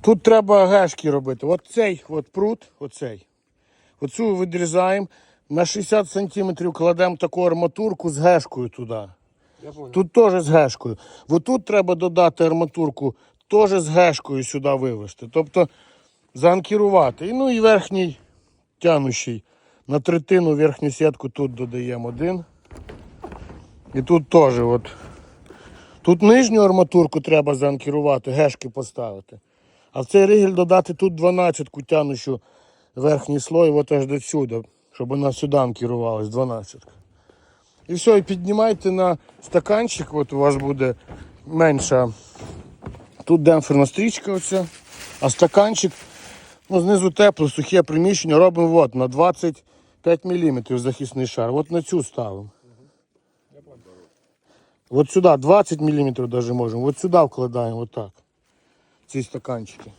Тут треба гешки робити. От цей от прут, оцей. Оцю відрізаємо. На 60 см кладемо таку арматурку з гешкою туди. Я. Тут теж з гешкою. От тут треба додати арматурку, теж з гешкою сюди вивести. Тобто заанкірувати. Ну і верхній тянущий. На третину верхню сітку тут додаємо один. І тут теж. От. Тут нижню арматурку треба заанкірувати, гешки поставити. А в цей ригель додати тут 12 тянущу верхній слой, от аж до сюди, щоб вона сюди анкірувалась, 12. І все, і піднімайте на стаканчик, от у вас буде менша. Тут демпферна стрічка оця, а стаканчик, ну знизу тепло, сухе приміщення, робимо от, на 25 мм захисний шар. От на цю ставимо. От сюди 20 мм навіть можемо. От сюди вкладаємо, отак. Ці стаканчики.